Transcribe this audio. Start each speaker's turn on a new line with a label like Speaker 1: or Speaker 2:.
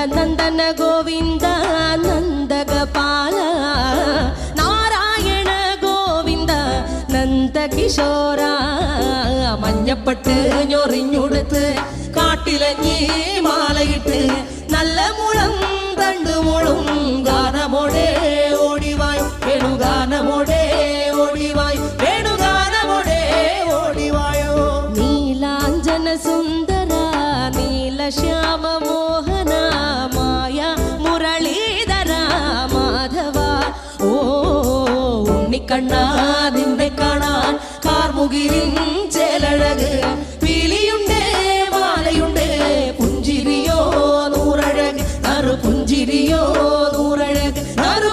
Speaker 1: നന്ദനന്ദന ഗോവിന്ദ നന്ദഗപാല. നാരായണ ഗോവിന്ദ നന്ദകിശോര. മഞ്ഞപ്പെട്ട് ഞൊറിഞ്ഞുടുത്ത് കാട്ടിലഞ്ഞി മാലയിട്ട് നല്ല മുളം തണ്ടു മുളും ഗാനമോടെ ഓടിവായ്. വേണുഗാനമോടെ ഓടിവായ്. വേണുഗാനമോടെ ഓടിവായോ. നീലാഞ്ജന സുന്ദര കണ്ണാ നിന്നെ കാണാൻ കാർമുകിലിൻ ചേലഴക് പീലിയുണ്ട് മാലയുണ്ട് പുഞ്ചിരിയോ നൂറഴക് നറു പുഞ്ചിരിയോ നൂറഴക് നറു